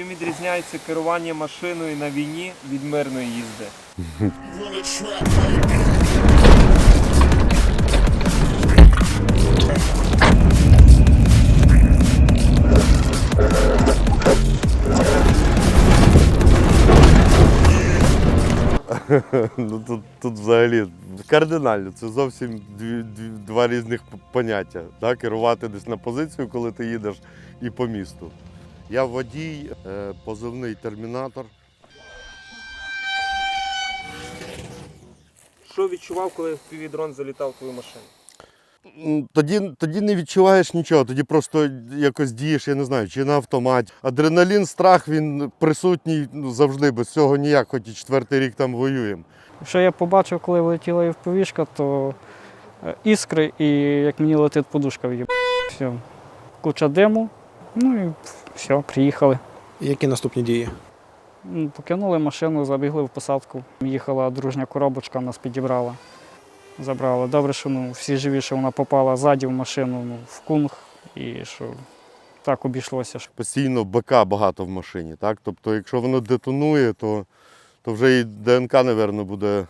Чим відрізняється керування машиною на війні від мирної їзди? Ну тут, тут взагалі кардинально. Це зовсім дві, дві, два різних поняття. Да? Керувати десь на позицію, коли ти їдеш, і по місту. Я водій, е, позивний термінатор. Що відчував, коли дрон залітав в твою машину? Тоді, тоді не відчуваєш нічого, тоді просто якось дієш, я не знаю, чи на автоматі. Адреналін, страх він присутній ну, завжди, без цього ніяк, хоч і четвертий рік там воюємо. Що я побачив, коли влетіла євповішка, то е, іскри і як мені летить подушка в Все. Куча диму, ну і все, приїхали. Які наступні дії? Покинули машину, забігли в посадку. Їхала дружня коробочка, нас підібрала, забрала. Добре, що ну, всі живі, що вона попала ззаді в машину, ну, в кунг, і що так обійшлося. що Постійно БК багато в машині. Так? Тобто, якщо воно детонує, то, то вже і ДНК, мабуть, буде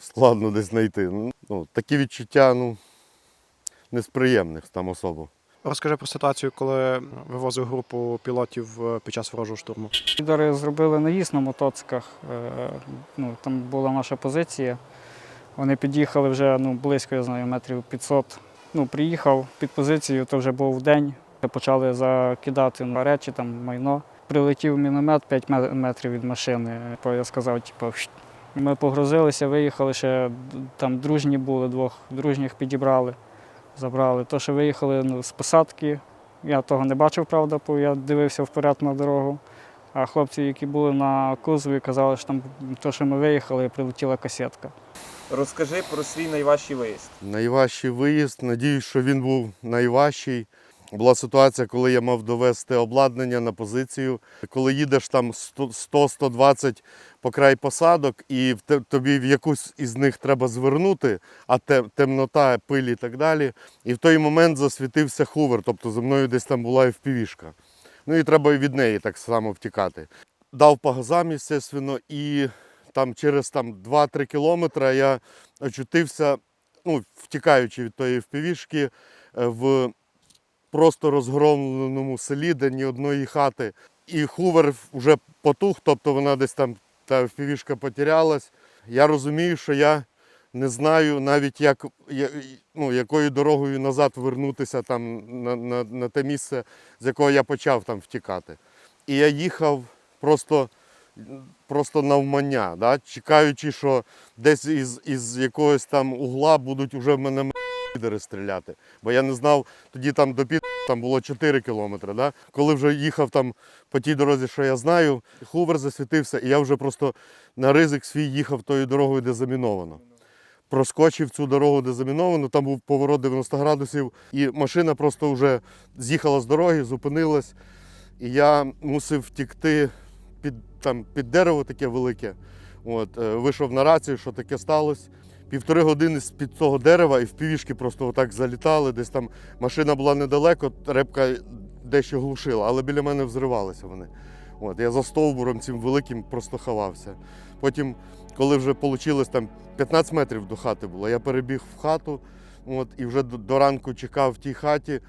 складно десь знайти. Ну, такі відчуття ну, не з приємних там особо. Розкажи про ситуацію, коли вивозив групу пілотів е, під час ворожого штурму. Підари зробили наїзд на мотоциклах. е, Ну, там була наша позиція. Вони під'їхали вже ну, близько, я знаю, метрів 500. Ну, приїхав під позицію, то вже був день. Почали закидати ну, речі, там, майно. Прилетів міномет 5 метрів від машини. Я сказав, типу, ми погрузилися, виїхали ще там дружні були, двох дружніх підібрали, забрали. То, що виїхали ну, з посадки, я того не бачив, правда, бо я дивився вперед на дорогу. А хлопці, які були на кузові, казали, що там то, що ми виїхали, прилетіла касетка. Розкажи про свій найважчий виїзд. Найважчий виїзд, надіюсь, що він був найважчий. Була ситуація, коли я мав довести обладнання на позицію. Коли їдеш там 100 100-120 по край посадок, і тобі в якусь із них треба звернути, а темнота, пиль і так далі. І в той момент засвітився хувер, тобто за мною десь там була впівішка. Ну і треба і від неї так само втікати. Дав по газам, звісно, і там через там, 2-3 кілометри я очутився, ну, втікаючи від тої впівішки, е, в просто розгромленому селі, де ні одної хати. І хувер вже потух, тобто вона десь там, та впівішка потерялась. Я розумію, що я не знаю навіть, як, ну, якою дорогою назад вернутися там, на, на, на те місце, з якого я почав там втікати. І я їхав просто, просто навмання, да? чекаючи, що десь із, із якогось там угла будуть вже мене підери стріляти. Бо я не знав, тоді там до під там було 4 кілометри. Да? Коли вже їхав там по тій дорозі, що я знаю, хувер засвітився, і я вже просто на ризик свій їхав тою дорогою, де заміновано. Проскочив цю дорогу, де заміновано, там був поворот 90 градусів, і машина просто вже з'їхала з дороги, зупинилась. І я мусив втікти під, там, під дерево таке велике. От, е, вийшов на рацію, що таке сталося. Півтори години з-під цього дерева і в півішки просто отак залітали. Десь там машина була недалеко, репка дещо глушила, але біля мене взривалися вони. От, я за стовбуром цим великим просто ховався. Потім, коли вже вийшло там 15 метрів до хати було, я перебіг в хату от, і вже до, до ранку чекав в тій хаті.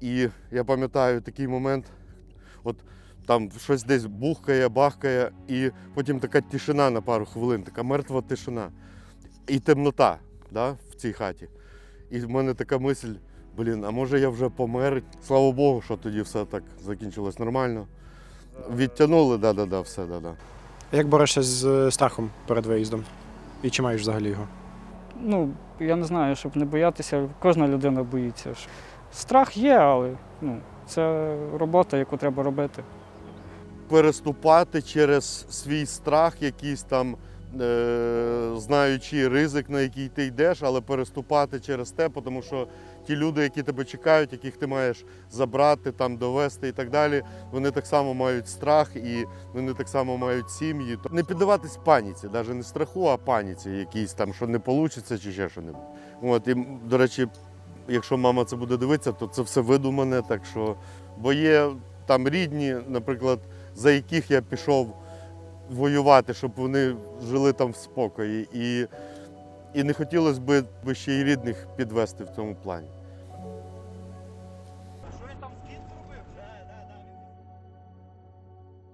І я пам'ятаю такий момент, от там щось десь бухкає, бахкає, і потім така тишина на пару хвилин, така мертва тишина. І темнота да, в цій хаті. І в мене така мисль, блін, а може я вже помер. Слава Богу, що тоді все так закінчилось нормально. Відтягнули, да-да-да, все, да-да. Як борешся з е, страхом перед виїздом? І чи маєш взагалі його? Ну, я не знаю, щоб не боятися, кожна людина боїться. Страх є, але ну, це робота, яку треба робити. переступати через свій страх, якийсь там, знаючи ризик, на який ти йдеш, але переступати через те, тому що ті люди, які тебе чекають, яких ти маєш забрати, там, довести і так далі, вони так само мають страх і вони так само мають сім'ї. Не піддаватись паніці, навіть не страху, а паніці, якійсь там, що не вийде чи ще що небудь. От, і, до речі, якщо мама це буде дивитися, то це все видумане, так що, бо є там рідні, наприклад, за яких я пішов воювати, щоб вони жили там в спокої. І, і не хотілося б ще й рідних підвести в цьому плані.